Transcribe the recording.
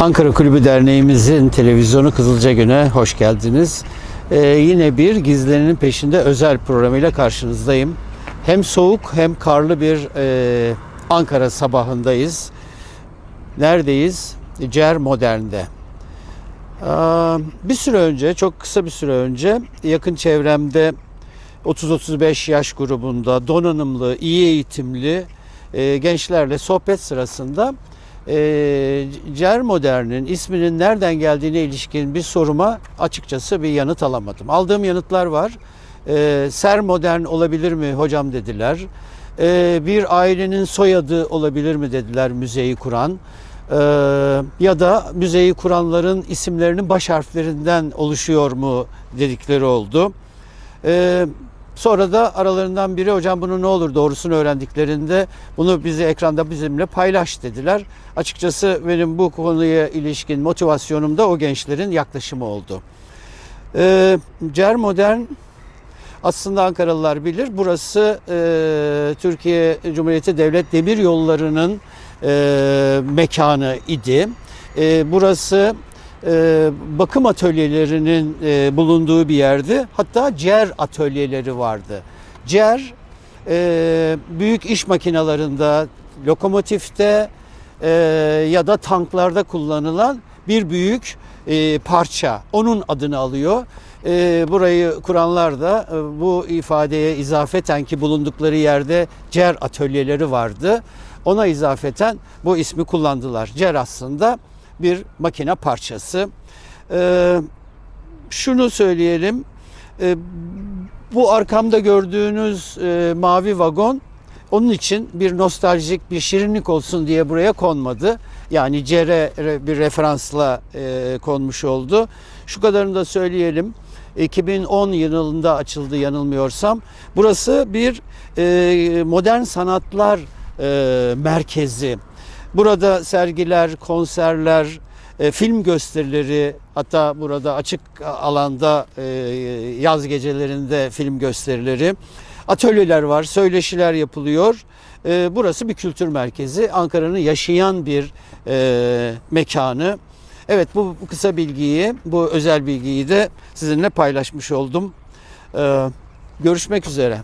Ankara Kulübü Derneğimizin televizyonu Kızılca Gün'e hoş geldiniz. Ee, yine bir Gizlerinin Peşinde özel programıyla karşınızdayım. Hem soğuk hem karlı bir e, Ankara sabahındayız. Neredeyiz? Cer Modern'de. Aa, bir süre önce, çok kısa bir süre önce yakın çevremde 30-35 yaş grubunda donanımlı, iyi eğitimli e, gençlerle sohbet sırasında e, Cer Modern'in isminin nereden geldiğine ilişkin bir soruma açıkçası bir yanıt alamadım. Aldığım yanıtlar var. E, Ser Modern olabilir mi hocam dediler. E, bir ailenin soyadı olabilir mi dediler müzeyi kuran. E, ya da müzeyi kuranların isimlerinin baş harflerinden oluşuyor mu dedikleri oldu. E, Sonra da aralarından biri hocam bunu ne olur doğrusunu öğrendiklerinde bunu bizi ekranda bizimle paylaş dediler. Açıkçası benim bu konuya ilişkin motivasyonum da o gençlerin yaklaşımı oldu. Ee, Cer Modern aslında Ankaralılar bilir. Burası e, Türkiye Cumhuriyeti Devlet Demir Yolları'nın e, mekanı idi. E, burası e, bakım atölyelerinin e, bulunduğu bir yerdi. Hatta CER atölyeleri vardı. CER e, büyük iş makinalarında, lokomotifte e, ya da tanklarda kullanılan bir büyük e, parça. Onun adını alıyor. E, burayı kuranlar da e, bu ifadeye izafeten ki bulundukları yerde CER atölyeleri vardı. Ona izafeten bu ismi kullandılar. CER aslında bir makine parçası. Ee, şunu söyleyelim. Ee, bu arkamda gördüğünüz e, mavi vagon onun için bir nostaljik bir şirinlik olsun diye buraya konmadı. Yani CR bir referansla e, konmuş oldu. Şu kadarını da söyleyelim. 2010 yılında açıldı yanılmıyorsam. Burası bir e, modern sanatlar e, merkezi. Burada sergiler, konserler, e, film gösterileri hatta burada açık alanda e, yaz gecelerinde film gösterileri, atölyeler var, söyleşiler yapılıyor. E, burası bir kültür merkezi, Ankara'nın yaşayan bir mekanı. Evet bu, kısa bilgiyi, bu özel bilgiyi de sizinle paylaşmış oldum. Görüşmek üzere.